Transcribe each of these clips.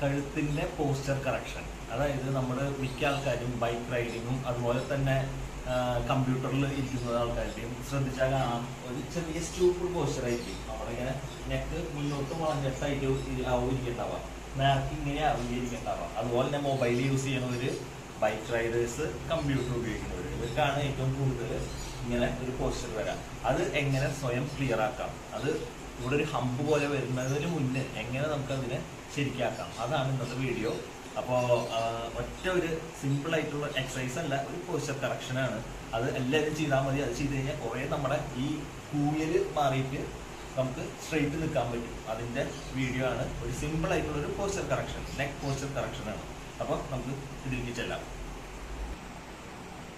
കഴുത്തിന്റെ poster correction അതായത് നമ്മൾ മിക്ക ആൾക്കാരും ബൈക്ക് റൈഡിങ്ങും അതുപോലെ തന്നെ കമ്പ്യൂട്ടറിൽ ഇരിക്കുന്ന ആൾക്കാരുടെയും ശ്രദ്ധിച്ചാൽ കാണാം. ഒരു ചെറിയ സ്റ്റൂപ്പിൾ പോസ്റ്റർ ആയിരിക്കും. ഇങ്ങനെ നെക്ക് മുന്നോട്ട് വളഞ്ഞിട്ടായിട്ട് ആവും ഇരിക്കേണ്ടാവാം നേർക്ക് ഇങ്ങനെ ആവും ഇരിക്കണ്ടാവാം അതുപോലെ തന്നെ മൊബൈൽ യൂസ് ചെയ്യുന്നവർ ബൈക്ക് റൈഡേഴ്സ് കമ്പ്യൂട്ടർ ഉപയോഗിക്കുന്നവർ ഇവർക്കാണ് ഏറ്റവും കൂടുതൽ ഇങ്ങനെ ഒരു പോസ്റ്റർ വരാം. അത് എങ്ങനെ സ്വയം ക്ലിയർ ആക്കാം? അത് ഇവിടെ ഒരു ഹമ്പ് പോലെ വരുന്നതിന് മുന്നേ എങ്ങനെ നമുക്ക് അതിനെ ശരിക്കാക്കാം? അതാണ് ഇന്നത്തെ വീഡിയോ അപ്പോൾ ഒറ്റ ഒരു സിമ്പിൾ ആയിട്ടുള്ള എക്സസൈസ് അല്ല ഒരു പോസ്റ്റർ കറക്ഷനാണ് അത് എല്ലാവരും ചെയ്താൽ മതി. അത് ചെയ്ത് കഴിഞ്ഞാൽ കുറേ നമ്മുടെ ഈ കൂയൽ മാറിയിട്ട് നമുക്ക് സ്ട്രെയിറ്റ് നിൽക്കാൻ പറ്റും. അതിന്റെ വീഡിയോ ആണ്. ഒരു സിമ്പിൾ ആയിട്ടുള്ള ഒരു പോസ്റ്റർ കറക്ഷൻ നെക്ക് പോസ്റ്റർ കറക്ഷനാണ് അപ്പോൾ നമുക്ക് ഇതിലേക്ക് ചെല്ലാം.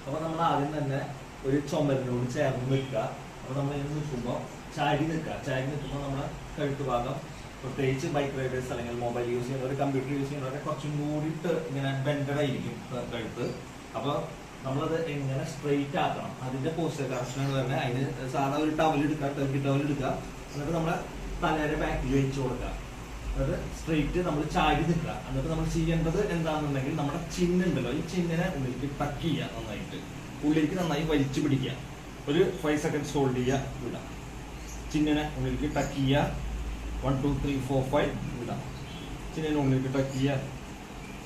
അപ്പോൾ നമ്മൾ ആദ്യം തന്നെ ഒരു ചുമരിനോട് ചേർന്ന് നിൽക്കുക. അപ്പോൾ നമ്മൾ ഇങ്ങനെ നിൽക്കുമ്പോൾ ചാരി നിൽക്കുക. ചാരി നിൽക്കുമ്പോൾ നമ്മുടെ കഴുത്ത് ഭാഗം പ്രത്യേകിച്ച് ബൈക്ക് റൈഡേഴ്സ് അല്ലെങ്കിൽ മൊബൈൽ യൂസ് ചെയ്യുന്നവർ കമ്പ്യൂട്ടർ യൂസ് ചെയ്യുന്നവരെ കുറച്ചും കൂടിയിട്ട് ഇങ്ങനെ ബെൻഡഡ് ആയിരിക്കും കഴുത്ത്. അപ്പോൾ നമ്മളത് എങ്ങനെ സ്ട്രെയിറ്റ് ആക്കണം? അതിന്റെ പോസ്റ്റർ കറക്ഷനാണ് തന്നെ. അതിന് സാധാ ഒരു ടവൽ എടുക്കുക ടർക്കി ടവൽ എടുക്കുക. എന്നിട്ട് നമ്മുടെ തലയുടെ ബാക്കിൽ വെച്ച് കൊടുക്കുക. അത് സ്ട്രെയിറ്റ് നമ്മൾ ചാടി നിൽക്കുക. എന്നിട്ട് നമ്മൾ ചെയ്യേണ്ടത് എന്താണെന്നുണ്ടെങ്കിൽ നമ്മുടെ ചിന്നുണ്ടല്ലോ ഈ ചിന്നിനെ ഉള്ളിലേക്ക് ടക്ക് ചെയ്യുക നന്നായിട്ട്. ഉള്ളിലേക്ക് നന്നായി വലിച്ചു പിടിക്കുക. ഒരു ഫൈവ് സെക്കൻഡ്സ് ഹോൾഡ് ചെയ്യുക വിടാം. ചിന്നനെ ഉള്ളിലേക്ക് ടക്ക് ചെയ്യുക one two three four five വിടാം. ചിന്നനെ ഉള്ളിലേക്ക് ടക്ക് ചെയ്യുക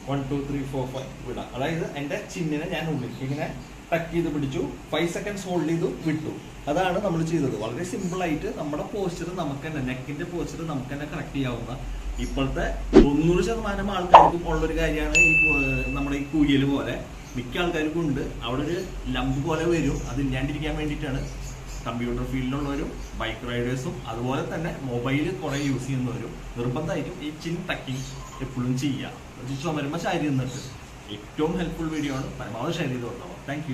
one two three four five വിടാം. അതായത് എന്റെ ചിന്നിനെ ഞാൻ ഉള്ളിലേക്ക് ഇങ്ങനെ ടക്ക് ചെയ്ത് പിടിച്ചു. ഫൈവ് സെക്കൻഡ്സ് ഹോൾഡ് ചെയ്തു വിട്ടു. അതാണ് നമ്മൾ ചെയ്തത്. വളരെ സിമ്പിളായിട്ട് നമ്മുടെ പോസ്റ്റർ നമുക്ക് തന്നെ നെക്കിന്റെ പോസ്റ്റർ നമുക്ക് തന്നെ കറക്റ്റ് ചെയ്യാവുന്ന ഇപ്പോഴത്തെ തൊണ്ണൂറ് ശതമാനം ആൾക്കാർക്കും ഉള്ളൊരു കാര്യമാണ് ഈ നമ്മുടെ ഈ കുഴിയൽ പോലെ. മിക്ക ആൾക്കാർക്കും ഉണ്ട്. അവിടെ ഒരു ലംബ് പോലെ വരും. അത് ഇല്ലാണ്ടിരിക്കാൻ വേണ്ടിയിട്ടാണ് കമ്പ്യൂട്ടർ ഫീൽഡിലുള്ളവരും ബൈക്ക് റൈഡേഴ്സും അതുപോലെ തന്നെ മൊബൈൽ കുറെ യൂസ് ചെയ്യുന്നവരും നിർബന്ധമായിട്ടും ഈ ചിൻ ടക്കിങ് എപ്പോഴും ചെയ്യുക. ചുമരുമ്പോൾ ശരി നിന്നിട്ട് ഏറ്റവും ഹെൽപ്ഫുൾ വീഡിയോ ആണ്. പരമാവധി ഷെയർ ചെയ്ത് കൊടുക്കണം താങ്ക്